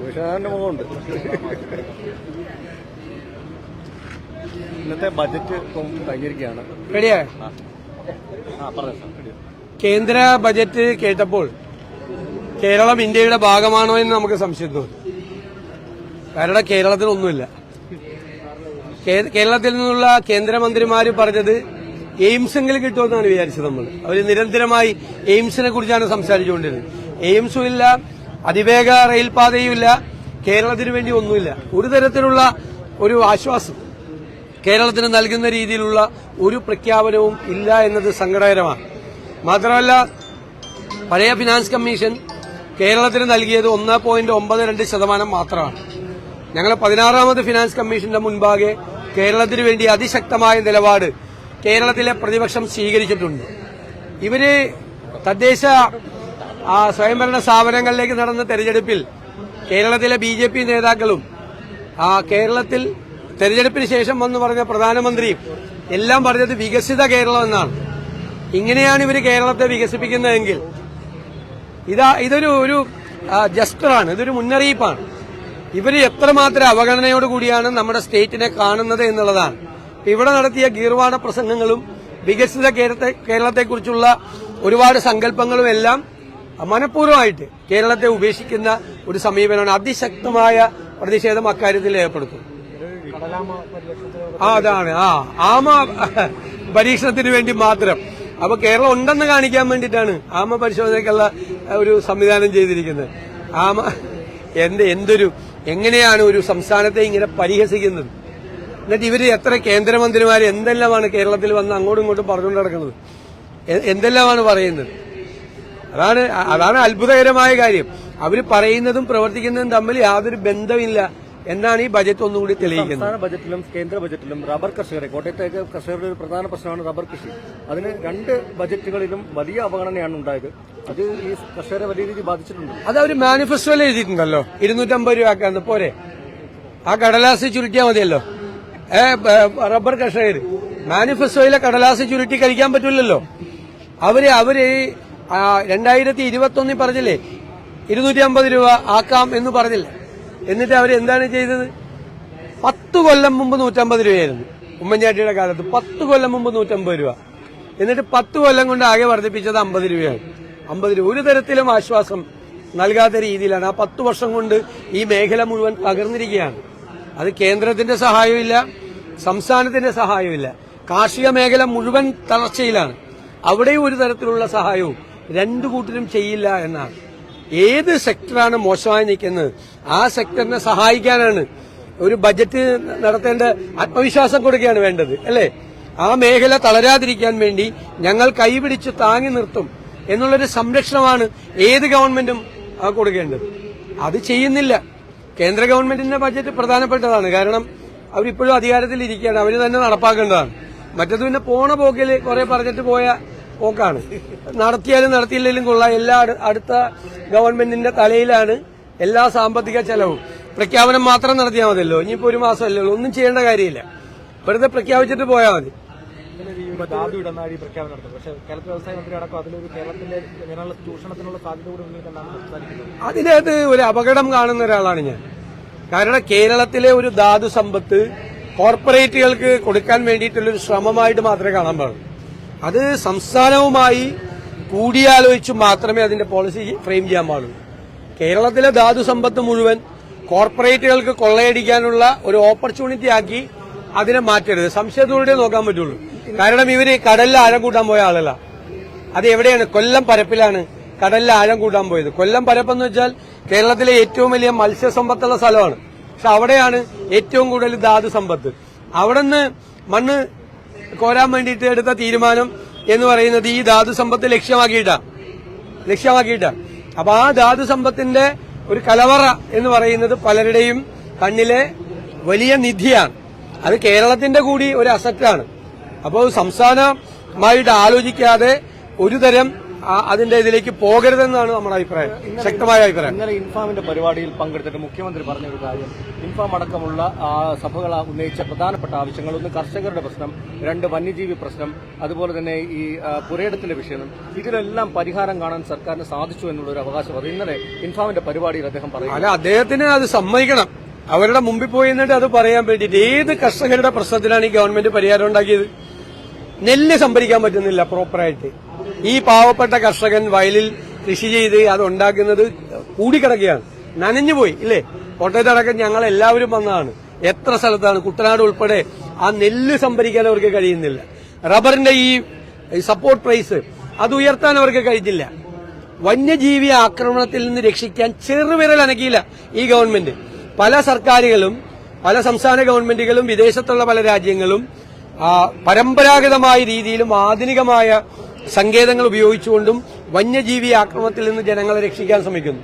വിഷാന്റെ മുഖമുണ്ട്. ഇന്നത്തെ ബജറ്റ് കഴിഞ്ഞിരിക്കുകയാണ് കേന്ദ്ര ബജറ്റ് കേട്ടപ്പോൾ കേരളം ഇന്ത്യയുടെ ഭാഗമാണോ എന്ന് നമുക്ക് സംശയം തോന്നി കാരണം കേരളത്തിൽ ഒന്നുമില്ല കേരളത്തിൽ നിന്നുള്ള കേന്ദ്രമന്ത്രിമാര് പറഞ്ഞത് എയിംസെങ്കിലും കിട്ടുമെന്നാണ് വിചാരിച്ചത് നമ്മൾ അവർ നിരന്തരമായി എയിംസിനെ കുറിച്ചാണ് സംസാരിച്ചുകൊണ്ടിരുന്നത്. എയിംസും ഇല്ല അതിവേഗ റെയിൽപാതയുമില്ല കേരളത്തിന് വേണ്ടി ഒന്നുമില്ല. ഒരു തരത്തിലുള്ള ഒരു ആശ്വാസം കേരളത്തിന് നൽകുന്ന രീതിയിലുള്ള ഒരു പ്രഖ്യാപനവും ഇല്ല എന്നത് സങ്കടകരമാണ്. മാത്രമല്ല പഴയ ഫിനാൻസ് കമ്മീഷൻ കേരളത്തിന് നൽകിയത് ഒന്ന് പോയിന്റ് ഒമ്പത് രണ്ട് ശതമാനം മാത്രമാണ്. ഞങ്ങൾ പതിനാറാമത് ഫിനാൻസ് കമ്മീഷന്റെ മുൻപാകെ കേരളത്തിന് വേണ്ടി അതിശക്തമായ നിലപാട് കേരളത്തിലെ പ്രതിപക്ഷം സ്വീകരിച്ചിട്ടുണ്ട്. ഇവർ തദ്ദേശ സ്വയംഭരണ സ്ഥാപനങ്ങളിലേക്ക് നടന്ന തെരഞ്ഞെടുപ്പിൽ കേരളത്തിലെ ബി ജെ പി നേതാക്കളും കേരളത്തിൽ തെരഞ്ഞെടുപ്പിന് ശേഷം വന്നു പറഞ്ഞ പ്രധാനമന്ത്രിയും എല്ലാം പറഞ്ഞത് വികസിത കേരളം എന്നാണ്. ഇങ്ങനെയാണ് ഇവർ കേരളത്തെ വികസിപ്പിക്കുന്നതെങ്കിൽ ഇതാ ഇതൊരു ഒരു ജസ്റ്ററാണ് ഇതൊരു മുന്നറിയിപ്പാണ്. ഇവർ എത്രമാത്രം അവഗണനയോടുകൂടിയാണ് നമ്മുടെ സ്റ്റേറ്റിനെ കാണുന്നത് എന്നുള്ളതാണ്. ഇവിടെ നടത്തിയ ഗീർവാണ പ്രസംഗങ്ങളും വികസിത കേരളത്തെ കേരളത്തെക്കുറിച്ചുള്ള ഒരുപാട് സങ്കല്പങ്ങളും എല്ലാം മനഃപൂർവമായിട്ട് കേരളത്തെ ഉപേക്ഷിക്കുന്ന ഒരു സമീപനമാണ്. അതിശക്തമായ പ്രതിഷേധം അക്കാര്യത്തിൽ ഏർപ്പെടുത്തും. ആ അതാണ്. ആ ആമ പരീക്ഷണത്തിന് വേണ്ടി മാത്രം. അപ്പൊ കേരളം ഉണ്ടെന്ന് കാണിക്കാൻ വേണ്ടിയിട്ടാണ് ആമ പരിശോധനയ്ക്കുള്ള ഒരു സംവിധാനം ചെയ്തിരിക്കുന്നത്. ആമ എന്ത് എന്തൊരു എങ്ങനെയാണ് ഒരു സംസ്ഥാനത്തെ ഇങ്ങനെ പരിഹസിക്കുന്നത്? എന്നിട്ട് ഇവർ എത്ര കേന്ദ്രമന്ത്രിമാർ എന്തെല്ലാമാണ് കേരളത്തിൽ വന്ന് അങ്ങോട്ടും ഇങ്ങോട്ടും പറഞ്ഞുകൊണ്ട് നടക്കുന്നത്? എന്തെല്ലാമാണ് പറയുന്നത്? അതാണ് അതാണ് അത്ഭുതകരമായ കാര്യം. അവർ പറയുന്നതും പ്രവർത്തിക്കുന്നതും തമ്മിൽ യാതൊരു ബന്ധമില്ല എന്നാണ് ഈ ബജറ്റ് ഒന്നുകൂടി തെളിയിക്കുന്നത്. സംസ്ഥാന ബജറ്റിലും കേന്ദ്ര ബജറ്റിലും റബ്ബർ കർഷകരെ കോട്ടയത്തേക്ക് കർഷകരുടെ ഒരു പ്രധാന പ്രശ്നമാണ് റബ്ബർ കൃഷി. അതിന് രണ്ട് ബജറ്റുകളിലും വലിയ അവഗണനയാണ് ഉണ്ടായത്. അത് ഈ കർഷകരെ വലിയ രീതിയിൽ ബാധിച്ചിട്ടുണ്ട്. അത് അവർ മാനിഫെസ്റ്റോയിൽ എഴുതിയിട്ടുണ്ടല്ലോ. ഇരുന്നൂറ്റമ്പത് രൂപ ആക്കാന്ന്. പോരെ. ആ കടലാസ് ചുരുട്ടിയാൽ മതിയല്ലോ. റബ്ബർ കർഷകർ മാനിഫെസ്റ്റോയിലെ കടലാസ് ചുരുട്ടി കഴിക്കാൻ പറ്റില്ലല്ലോ. അവർ അവർ രണ്ടായിരത്തി ഇരുപത്തി ഒന്നിൽ പറഞ്ഞില്ലേ ഇരുന്നൂറ്റി അമ്പത് രൂപ ആക്കാം എന്ന് പറഞ്ഞില്ല. എന്നിട്ട് അവർ എന്താണ് ചെയ്തത്? പത്ത് കൊല്ലം മുമ്പ് നൂറ്റമ്പത് രൂപയായിരുന്നു. ഉമ്മൻചാണ്ടിയുടെ കാലത്ത് പത്ത് കൊല്ലം മുമ്പ് നൂറ്റമ്പത് രൂപ. എന്നിട്ട് പത്ത് കൊല്ലം കൊണ്ട് ആകെ വർദ്ധിപ്പിച്ചത് അമ്പത് രൂപയാണ്. അമ്പത് രൂപ. ഒരു തരത്തിലും ആശ്വാസം നൽകാത്ത രീതിയിലാണ് ആ പത്ത് വർഷം കൊണ്ട് ഈ മേഖല മുഴുവൻ തകർന്നിരിക്കുകയാണ്. അത് കേന്ദ്രത്തിന്റെ സഹായമില്ല സംസ്ഥാനത്തിന്റെ സഹായമില്ല കാർഷിക മേഖല മുഴുവൻ തളർച്ചയിലാണ്. അവിടെയും ഒരു തരത്തിലുള്ള സഹായവും രണ്ടു കൂട്ടരും ചെയ്യില്ല എന്നാണ്. ഏത് സെക്ടറാണ് മോശമായി നിൽക്കുന്നത്? ആ സെക്ടറിനെ സഹായിക്കാനാണ് ഒരു ബജറ്റ് നടത്തേണ്ട ആത്മവിശ്വാസം കൊടുക്കുകയാണ് വേണ്ടത് അല്ലേ? ആ മേഖല തളരാതിരിക്കാൻ വേണ്ടി ഞങ്ങൾ കൈപിടിച്ച് താങ്ങി നിർത്തും എന്നുള്ളൊരു സംരക്ഷണമാണ് ഏത് ഗവൺമെന്റും കൊടുക്കേണ്ടത്. അത് ചെയ്യുന്നില്ല. കേന്ദ്ര ഗവൺമെന്റിന്റെ ബജറ്റ് പ്രധാനപ്പെട്ടതാണ്. കാരണം അവരിപ്പോഴും അധികാരത്തിൽ ഇരിക്കുകയാണ്. അവർ തന്നെ നടപ്പാക്കേണ്ടതാണ്. മറ്റത് പിന്നെ പോണ പോക്കിൽ കുറെ പറഞ്ഞിട്ട് പോയ പോക്കാണ്. നടത്തിയാലും നടത്തിയില്ലെങ്കിലും കൊള്ളാം. എല്ലാ അടുത്ത ഗവൺമെന്റിന്റെ തലയിലാണ് എല്ലാ സാമ്പത്തിക ചെലവും. പ്രഖ്യാപനം മാത്രം നടത്തിയാൽ മതിയല്ലോ. ഇനിയിപ്പോ ഒരു മാസം അല്ലല്ലോ ഒന്നും ചെയ്യേണ്ട കാര്യമില്ല. വെറുതെ പ്രഖ്യാപിച്ചിട്ട് പോയാൽ മതി. ധാതു ഇടനാഴി പ്രഖ്യാപനം നടത്തും. പക്ഷേ കേരളത്തിൽ വ്യവസായ മന്ത്രി അടക്കം അതിലൊരു കേരളത്തിലെ ജനങ്ങളുടെ ചൂഷണത്തിനുള്ള സാധ്യത കൂടി ഉണ്ടെന്നാണ് സംസാരിക്കുന്നത്? അതിനകത്ത് ഒരു അപകടം കാണുന്ന ഒരാളാണ് ഞാൻ. കാരണം കേരളത്തിലെ ഒരു ധാതു സമ്പത്ത് കോർപ്പറേറ്റുകൾക്ക് കൊടുക്കാൻ വേണ്ടിയിട്ടുള്ള ഒരു ശ്രമമായിട്ട് മാത്രമേ കാണാൻ പാടുള്ളൂ. അത് സംസ്ഥാനവുമായി കൂടിയാലോചിച്ച് മാത്രമേ അതിന്റെ പോളിസി ഫ്രെയിം ചെയ്യാൻ പാടുള്ളൂ. കേരളത്തിലെ ധാതു സമ്പത്ത് മുഴുവൻ കോർപ്പറേറ്റുകൾക്ക് കൊള്ളയടിക്കാനുള്ള ഒരു ഓപ്പർച്യൂണിറ്റി ആക്കി അതിനെ മാറ്റരുത്. സംശയത്തോടെ നോക്കാൻ പറ്റുള്ളൂ. കാരണം ഇവർ കടലിൽ ആഴം കൂട്ടാൻ പോയ ആളല്ല. അത് എവിടെയാണ്? കൊല്ലം പരപ്പിലാണ് കടലിൽ ആഴം കൂട്ടാൻ പോയത്. കൊല്ലം പരപ്പെന്ന് വെച്ചാൽ കേരളത്തിലെ ഏറ്റവും വലിയ മത്സ്യസമ്പത്തുള്ള സ്ഥലമാണ്. പക്ഷെ അവിടെയാണ് ഏറ്റവും കൂടുതൽ ധാതു സമ്പത്ത്. അവിടെ മണ്ണ് കോരാൻ വേണ്ടിയിട്ട് എടുത്ത തീരുമാനം എന്ന് പറയുന്നത് ഈ ധാതു സമ്പത്ത് ലക്ഷ്യമാക്കിയിട്ടാണ് ലക്ഷ്യമാക്കിയിട്ടാണ് അപ്പൊ ആ ധാതു സമ്പത്തിന്റെ ഒരു കലവറ എന്ന് പറയുന്നത് പലരുടെയും കണ്ണിലെ വലിയ നിധിയാണ്. അത് കേരളത്തിന്റെ കൂടി ഒരു അസറ്റാണ് അപ്പോൾ സംസ്ഥാനമായിട്ട് ആലോചിക്കാതെ ഒരു തരം അതിന്റെ ഇതിലേക്ക് പോകരുതെന്നാണ് നമ്മുടെ അഭിപ്രായം. ശക്തമായ അഭിപ്രായം. ഇന്നലെ ഇൻഫാമിന്റെ പരിപാടിയിൽ പങ്കെടുത്തിട്ട് മുഖ്യമന്ത്രി പറഞ്ഞ ഒരു കാര്യം. ഇൻഫാം അടക്കമുള്ള സഭകൾ ഉന്നയിച്ച പ്രധാനപ്പെട്ട ആവശ്യങ്ങൾ ഒന്ന് കർഷകരുടെ പ്രശ്നം രണ്ട് വന്യജീവി പ്രശ്നം അതുപോലെ തന്നെ ഈ പുരയിടത്തിന്റെ വിഷയം. ഇതിലെല്ലാം പരിഹാരം കാണാൻ സർക്കാരിന് സാധിച്ചു എന്നുള്ളൊരു അത് ഇന്നലെ ഇൻഫാമിന്റെ പരിപാടിയിൽ അദ്ദേഹം പറയുന്നു. അല്ല അദ്ദേഹത്തിന് അത് സമ്മതിക്കണം. അവരുടെ മുമ്പിൽ പോയി നിന്നിട്ട് അത് പറയാൻ വേണ്ടിയിട്ട് ഏത് കർഷകരുടെ പ്രശ്നത്തിനാണ് ഈ ഗവൺമെന്റ് പരിഹാരം ഉണ്ടാക്കിയത്? നെല്ല് സംഭരിക്കാൻ പറ്റുന്നില്ല പ്രോപ്പറായിട്ട് ഈ പാവപ്പെട്ട കർഷകൻ വയലിൽ കൃഷി ചെയ്ത് അത് ഉണ്ടാക്കുന്നത് കൂടിക്കിടക്കുകയാണ്. നനഞ്ഞുപോയി ഇല്ലേ? കോട്ടയത്തടക്കം ഞങ്ങൾ എല്ലാവരും വന്നതാണ്. എത്ര സ്ഥലത്താണ്? കുട്ടനാട് ഉൾപ്പെടെ ആ നെല്ല് സംഭരിക്കാൻ അവർക്ക് കഴിയുന്നില്ല. റബ്ബറിന്റെ ഈ സപ്പോർട്ട് പ്രൈസ് അത് ഉയർത്താൻ അവർക്ക് കഴിഞ്ഞില്ല. വന്യജീവി ആക്രമണത്തിൽ നിന്ന് രക്ഷിക്കാൻ ചെറുവിരൽ അനക്കിയില്ല ഈ ഗവൺമെന്റ് പല സർക്കാരുകളും പല സംസ്ഥാന ഗവൺമെന്റുകളും വിദേശത്തുള്ള പല രാജ്യങ്ങളും പരമ്പരാഗതമായ രീതിയിലും ആധുനികമായ സങ്കേതങ്ങൾ ഉപയോഗിച്ചുകൊണ്ടും വന്യജീവി ആക്രമണത്തിൽ നിന്ന് ജനങ്ങളെ രക്ഷിക്കാൻ ശ്രമിക്കുന്നു.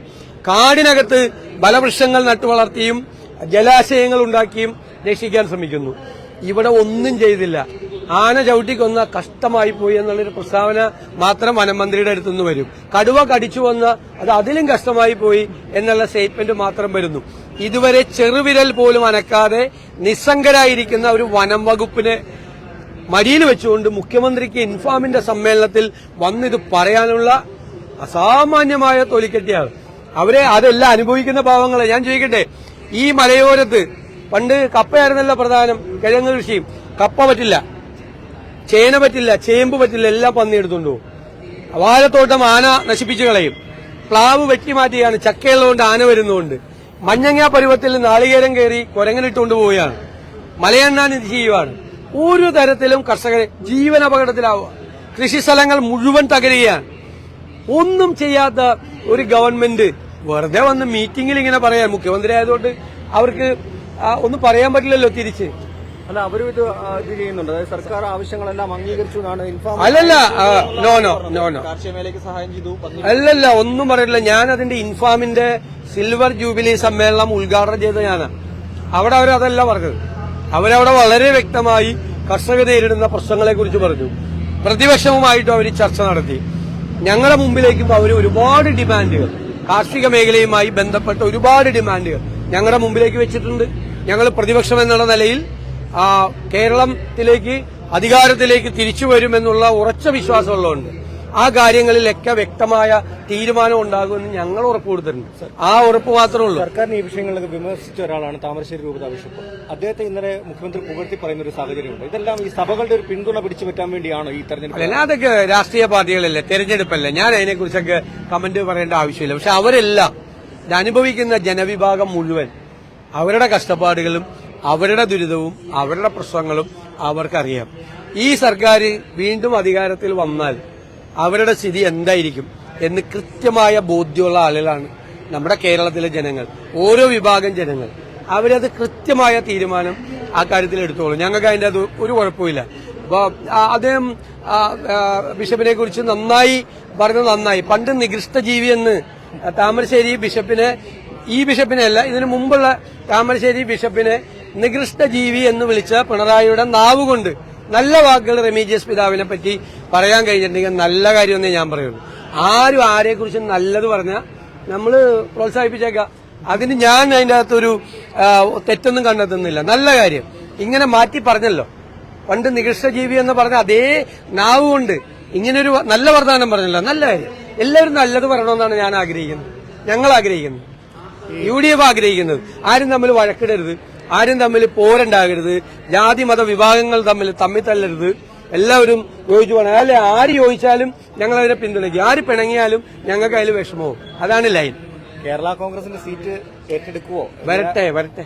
കാടിനകത്ത് ബലവൃക്ഷങ്ങൾ നട്ടുവളർത്തിയും ജലാശയങ്ങൾ ഉണ്ടാക്കിയും രക്ഷിക്കാൻ ശ്രമിക്കുന്നു. ഇവിടെ ഒന്നും ചെയ്തില്ല. ആന ചവിട്ടിക്കൊന്ന കഷ്ടമായി പോയി എന്നുള്ളൊരു പ്രസ്താവന മാത്രം വനമന്ത്രിയുടെ അടുത്തുനിന്ന് വരും. കടുവ കടിച്ചു വന്ന അത് അതിലും കഷ്ടമായി പോയി എന്നുള്ള സ്റ്റേറ്റ്മെന്റ് മാത്രം വരുന്നു. ഇതുവരെ ചെറുവിരൽ പോലും അനക്കാതെ നിസ്സംഗരായിരിക്കുന്ന ഒരു വനം വകുപ്പിനെ മടിയിൽ വെച്ചുകൊണ്ട് മുഖ്യമന്ത്രിക്ക് ഇൻഫാമിന്റെ സമ്മേളനത്തിൽ വന്നിത് പറയാനുള്ള അസാമാന്യമായ തൊലിക്കെട്ടിയാണ്. അവരെ അതെല്ലാം അനുഭവിക്കുന്ന പാവങ്ങളെ ഞാൻ ചോദിക്കട്ടെ ഈ മലയോരത്ത് പണ്ട് കപ്പയായിരുന്നല്ലോ പ്രധാനം കിഴങ്ങ് കൃഷിയും. കപ്പ പറ്റില്ല ചേന പറ്റില്ല ചേമ്പ് പറ്റില്ല എല്ലാം പന്നി എടുത്തുകൊണ്ട് പോകും. വാഴത്തോട്ടം ആന നശിപ്പിച്ചു കളയും. പ്ലാവ് വെട്ടി മാറ്റിയാണ് ചക്കയുള്ളതുകൊണ്ട് ആന വരുന്നതുകൊണ്ട്. മഞ്ഞങ്ങ പരുവത്തിൽ നാളികേരം കയറി കുരങ്ങനിട്ടുകൊണ്ട് പോവുകയാണ്. മലയെണ്ണാൻ ഇത് ചെയ്യുവാണ്. ഒരു തരത്തിലും കർഷകരെ ജീവനപകടത്തിലാവുക. കൃഷി കൃഷിസ്ഥലങ്ങൾ മുഴുവൻ തകരുകയാണ്. ഒന്നും ചെയ്യാത്ത ഒരു ഗവൺമെന്റ് വെറുതെ വന്ന് മീറ്റിംഗിൽ ഇങ്ങനെ പറയാൻ മുഖ്യമന്ത്രി ആയതുകൊണ്ട് അവർക്ക് ഒന്നും പറയാൻ പറ്റില്ലല്ലോ തിരിച്ച്. അല്ല അവരും ഇത് ഇത് ചെയ്യുന്നുണ്ട്. അതായത് സർക്കാർ ആവശ്യങ്ങളെല്ലാം അംഗീകരിച്ചു എന്നാണ് ഇൻഫാം അല്ലല്ല no no no no no no കാർഷിക മേഖലയ്ക്ക് സഹായം ചെയ്തു അല്ലല്ല ഒന്നും പറയില്ല ഞാൻ അതിന്റെ ഇൻഫാമിന്റെ സിൽവർ ജൂബിലി സമ്മേളനം ഉദ്ഘാടനം ചെയ്ത ഞാനാണ് അവിടെ അവർ അതല്ല പറഞ്ഞത്. അവരവിടെ വളരെ വ്യക്തമായി കർഷകർ നേരിടുന്ന പ്രശ്നങ്ങളെ കുറിച്ച് പറഞ്ഞു. പ്രതിപക്ഷവുമായിട്ടും അവർ ചർച്ച നടത്തി. ഞങ്ങളുടെ മുമ്പിലേക്കും അവർ ഒരുപാട് ഡിമാൻഡുകൾ കാർഷിക മേഖലയുമായി ബന്ധപ്പെട്ട ഒരുപാട് ഡിമാൻഡുകൾ ഞങ്ങളുടെ മുമ്പിലേക്ക് വെച്ചിട്ടുണ്ട്. ഞങ്ങൾ പ്രതിപക്ഷം എന്നുള്ള നിലയിൽ കേരളത്തിലേക്ക് അധികാരത്തിലേക്ക് തിരിച്ചു വരുമെന്നുള്ള ഉറച്ച വിശ്വാസമുള്ളതുകൊണ്ട് ആ കാര്യങ്ങളിലൊക്കെ വ്യക്തമായ തീരുമാനം ഉണ്ടാകുമെന്ന് ഞങ്ങൾ ഉറപ്പ് കൊടുത്തിട്ടുണ്ട് ആ ഉറപ്പ് മാത്രമേ ഉള്ളൂ. സർക്കാരിന് ഈ വിഷയങ്ങളിൽ വിമർശിച്ച ഒരാളാണ് താമരശ്ശേരി രൂപത ബിഷപ്പ്. അദ്ദേഹത്തെ ഇന്നലെ മുഖ്യമന്ത്രി പുകഴ്ത്തി പറയുന്ന ഒരു സാഹചര്യമുണ്ട്. ഇതെല്ലാം ഈ സഭകളുടെ ഒരു പിന്തുണ പിടിച്ചു പറ്റാൻ വേണ്ടിയാണോ ഈ തെരഞ്ഞെടുപ്പ്? അല്ല അതൊക്കെ രാഷ്ട്രീയ പാർട്ടികളല്ലേ തെരഞ്ഞെടുപ്പല്ലേ? ഞാൻ അതിനെക്കുറിച്ചൊക്കെ കമന്റ് പറയേണ്ട ആവശ്യമില്ല. പക്ഷെ അവരെല്ലാം അനുഭവിക്കുന്ന ജനവിഭാഗം മുഴുവൻ അവരുടെ കഷ്ടപ്പാടുകളും അവരുടെ ദുരിതവും അവരുടെ പ്രശ്നങ്ങളും അവർക്കറിയാം. ഈ സർക്കാർ വീണ്ടും അധികാരത്തിൽ വന്നാൽ അവരുടെ സ്ഥിതി എന്തായിരിക്കും എന്ന് കൃത്യമായ ബോധ്യമുള്ള ആളുകളാണ് നമ്മുടെ കേരളത്തിലെ ജനങ്ങൾ ഓരോ വിഭാഗം ജനങ്ങൾ. അവരത് കൃത്യമായ തീരുമാനം ആ കാര്യത്തിൽ എടുത്തോളൂ. ഞങ്ങൾക്ക് അതിന്റെ അത് ഒരു കുഴപ്പമില്ല അപ്പോൾ അദ്ദേഹം ബിഷപ്പിനെ കുറിച്ച് നന്നായി പറഞ്ഞത് നന്നായി. പണ്ട് നികൃഷ്ട ജീവി എന്ന് താമരശ്ശേരി ബിഷപ്പിനെ ഈ ബിഷപ്പിനെ അല്ല ഇതിനു മുമ്പുള്ള താമരശ്ശേരി ബിഷപ്പിനെ നികൃഷ്ട ജീവി എന്ന് വിളിച്ച പിണറായിയുടെ നാവ് കൊണ്ട് നല്ല വാക്കുകൾ റെമീജിയസ് പിതാവിനെ പറ്റി പറയാൻ കഴിഞ്ഞിട്ടുണ്ടെങ്കിൽ നല്ല കാര്യമെന്നേ ഞാൻ പറയുള്ളൂ. ആരും ആരെക്കുറിച്ചും കുറിച്ച് നല്ലത് പറഞ്ഞാൽ നമ്മൾ പ്രോത്സാഹിപ്പിച്ചേക്കാം. അതിന് ഞാൻ അതിന്റെ അകത്തൊരു തെറ്റൊന്നും കണ്ടെത്തുന്നില്ല. നല്ല കാര്യം. ഇങ്ങനെ മാറ്റി പറഞ്ഞല്ലോ. പണ്ട് നികൃഷ്ടജീവി എന്ന് പറഞ്ഞ അതേ നാവ് കൊണ്ട് ഇങ്ങനൊരു നല്ല വർത്തമാനം പറഞ്ഞല്ലോ. നല്ല കാര്യം. എല്ലാവരും നല്ലത് പറയണമെന്നാണ് ഞാൻ ആഗ്രഹിക്കുന്നത്. ഞങ്ങൾ ആഗ്രഹിക്കുന്നത് യു ഡി എഫ് ആഗ്രഹിക്കുന്നത്. ആരും തമ്മിൽ വഴക്കിടരുത്. ആരും തമ്മിൽ പോരണ്ടാകരുത്. ജാതി മത വിഭാഗങ്ങൾ തമ്മിൽ തമ്മിൽ തല്ലരുത്. എല്ലാവരും യോജിച്ചു പോകണം. അല്ലെ? ആര് ചോദിച്ചാലും ഞങ്ങൾ അതിനെ പിന്തുണയ്ക്കും. ആര് പിണങ്ങിയാലും ഞങ്ങൾക്ക് അതിൽ വിഷമവും. അതാണ് ലൈൻ. കേരള കോൺഗ്രസിന്റെ സീറ്റ് ഏറ്റെടുക്കുവോ? വരട്ടെ വരട്ടെ.